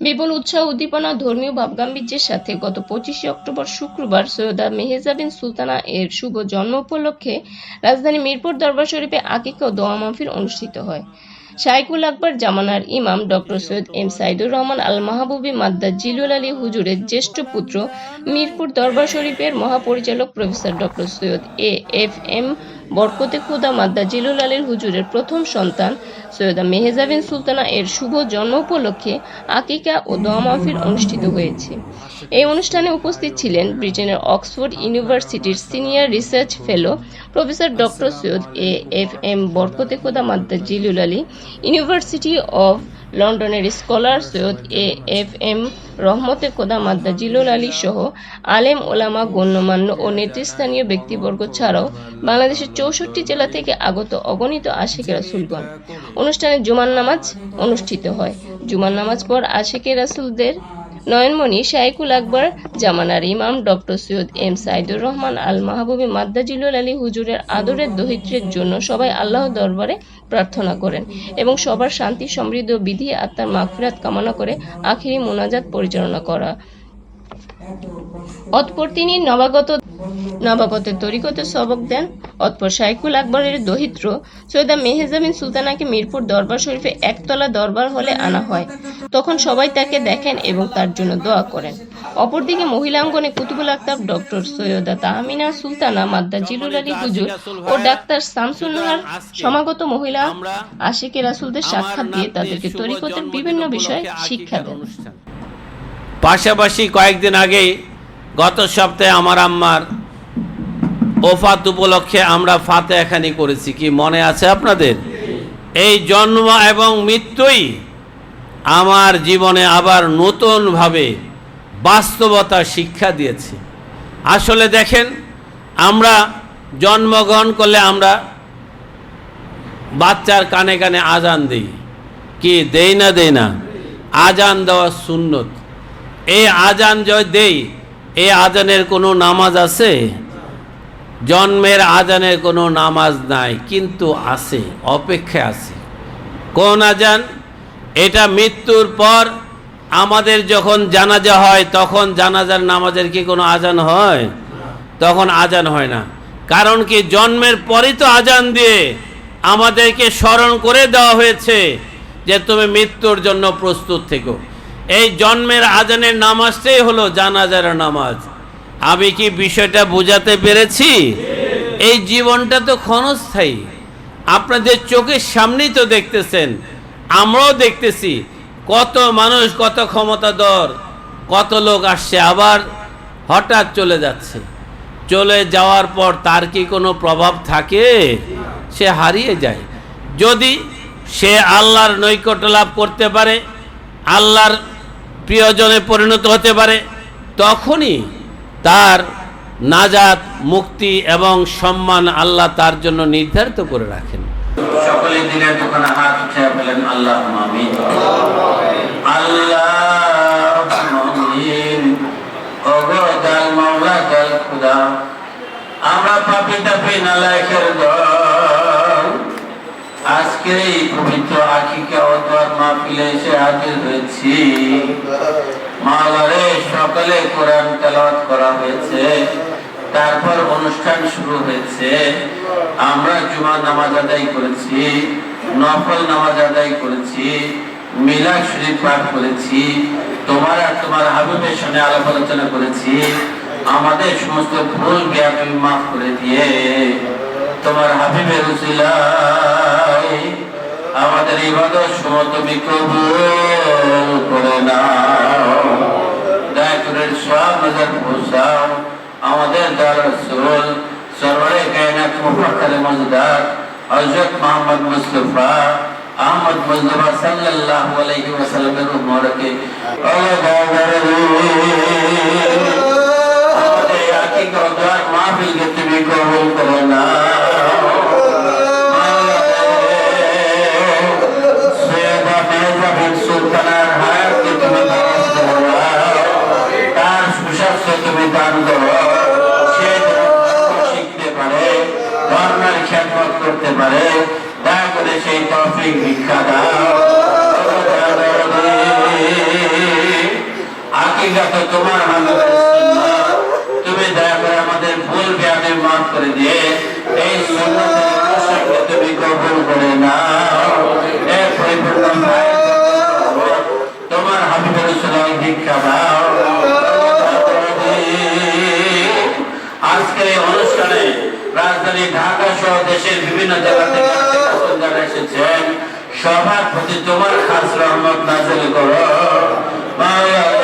বিপুল উৎসাহ, উদ্দীপনা, ধর্মীয় ভাবগাম্ভীর্যের সাথে গত পঁচিশে অক্টোবর শুক্রবার সৈয়দা মেহেজা বিন সুলতানা এর শুভ জন্ম উপলক্ষে রাজধানী মিরপুর দরবার শরীফে আকিকা ও দোয়া মাহফিল অনুষ্ঠিত হয়। শাইকুল আকবর জামানার ইমাম ডক্টর সৈয়দ এম সাইদুর রহমান আল মাহবুবী মাদ্দা জিলুল আলী হুজুরের জ্যেষ্ঠ পুত্র মিরপুর দরবার শরীফের মহাপরিচালক professor doctor Syed A F M Barkate Khuda মাদ্দা জিলুল আলীর হুজুরের প্রথম সন্তান সৈয়দা মেহেজাবিন সুলতানা এর শুভ জন্ম উপলক্ষে আকিকা ও দোয়া মাহফিল অনুষ্ঠিত হয়েছে। এই অনুষ্ঠানে উপস্থিত ছিলেন ব্রিটেনের অক্সফোর্ড ইউনিভার্সিটির senior research fellow professor doctor Syed A F M Barkate Khoda মাদ্দা জিলুল আলী ইউনিভার্সিটি অফ লন্ডনের scholar Syed A F M Rahmate Khoda মাদ্দা জিলুল আলী সহ আলেম ওলামা, গণ্যমান্য ও নেতৃস্থানীয় ব্যক্তিবর্গ ছাড়াও বাংলাদেশের চৌষট্টি জেলা থেকে আগত অগণিত আশেকের রাসুলগণ। অনুষ্ঠানে জুমান নামাজ অনুষ্ঠিত হয়। জুমান নামাজ পর আশেকের রাসুলদের নয়নমণি, শাইকুল আকবর জামানার ইমাম ডক্টর সৈয়দ এম সাইদুর রহমান, আল মাহবুবি মাদ্দাজিলুল আলী হুজুরের আদরের দহিত্রের জন্য সবাই আল্লাহ দরবারে প্রার্থনা করেন এবং সবার শান্তি, সমৃদ্ধ বিধি, আত্মার মাগফিরাত কামনা করে আখিরি মোনাজাত পরিচালনা করা। অতপর তিনি নবাগত নবাগতের তরিকতে সবক দেন অতপর শাইকুল আকবরের দহিত্র। সৈয়দা মেহেজাবিন সুলতানাকে মিরপুর দরবার শরীফে একতলা দরবার হলে আনা হয়। তখন সবাই তাকে দেখেন এবং তার জন্য দোয়া করেন। অপরদিকে মহিলাঙ্গনে কুতুবুল আক্তাব ডক্টর সৈয়দা তাহমিনা সুলতানা, মাদ্দা জিলুল আলী হুজুর ও ডাক্তার শামসুন নাহার সমাগত মহিলা আশিকে রাসুলদের সাক্ষাৎ দিয়ে তাদেরকে তরিকতের বিভিন্ন বিষয়ে শিক্ষা দেন। পাশাপাশি কয়েকদিন আগেই গত সপ্তাহে আমার আম্মার ওফাত উপলক্ষে আমরা ফাতেহাখানি করেছি। কি মনে আছে আপনাদের? এই জন্ম এবং মৃত্যুই আমার জীবনে আবার নতুনভাবে বাস্তবতা শিক্ষা দিয়েছে। আসলে দেখেন, আমরা জন্মগ্রহণ করলে আমরা বাচ্চার কানে কানে আজান দিই। কি দেই না দেই না? আজান দেওয়া সুন্নত। এই আজান জয় দেই এই আজানের কোনো নামাজ আছে? জন্মের আজানের কোনো নামাজ নাই, কিন্তু আছে অপেক্ষা আছে। কোন আজান? এটা মৃত্যুর পর আমাদের যখন জানাজা হয়, তখন জানাজার নামাজের কি কোনো আজান হয়? তখন আজান হয় না। কারণ কি, জন্মের পরই তো আজান দিয়ে আমাদেরকে স্মরণ করে দেওয়া হয়েছে যে তুমি মৃত্যুর জন্য প্রস্তুত থেকো। এই জন্মের আজানের নামাজটাই হলো জানাজার নামাজ। আমি কি বিষয়টা বোঝাতে পেরেছি? এই জীবনটা তো ক্ষণস্থায়ী। আপনাদের চোখের সামনেই তো দেখতেছেন, আমরাও দেখতেছি কত মানুষ, কত ক্ষমতাধর, কত লোক আসছে আবার হঠাৎ চলে যাচ্ছে। চলে যাওয়ার পর তার কি কোনো প্রভাব থাকে? সে হারিয়ে যায়। যদি সে আল্লাহর নৈকট্য লাভ করতে পারে, আল্লাহর প্রিয়জনে পরিণত হতে পারে, তখনই তার নাজাত, মুক্তি এবং সম্মান আল্লাহ তার জন্য নির্ধারিত করে রাখেন। সকলে দিনের দোকানে হাত উঠে বলেন আল্লাহ তারপর অনুষ্ঠান শুরু হয়েছে। আমরা জুমা নামাজ আদায় করেছি, নফল নামাজ আদায় করেছি, মিলাদ শরীফ পাঠ করেছি, তোমার তোমার হাবিবের সঙ্গে আলাপ আলোচনা করেছি। আমাদের সমস্ত ভুল জ্ঞান মাফ করে দিয়ে তোমার হাবিবের উসিলায় আমাদের ইবাদত সময় তুমি কবুল করে নাও। দয়া সব নজর পৌঁছাও আমাদের দল রসুল সরওয়ারে কায়নাত মুফাক্কার মজদার হযরত মোহাম্মদ মুস্তাফা আহমদ মুজতবা সাল্লাল্লাহু আলাইহি ওয়াসাল্লামের উম্মতকে আমাদের আকিকা ও দোয়ার মাহফিলকে তুমি কবুল করো না খেদমত করতে পারে, দয়া করে সেই তৌফিক ভিক্ষা দাও। তোমার তুমি দয়া করে আমাদের ভুল মাফ করে দিয়ে এই তুমি করে ভাই তোমার হাবিবের ভিক্ষা দাও। অনুষ্ঠানে রাজধানী ঢাকা দেশের বিভিন্ন জায়গা থেকে যারা এসেছেন। সবার প্রতি তোমার খাস রহমত নাজিল করো। মায়া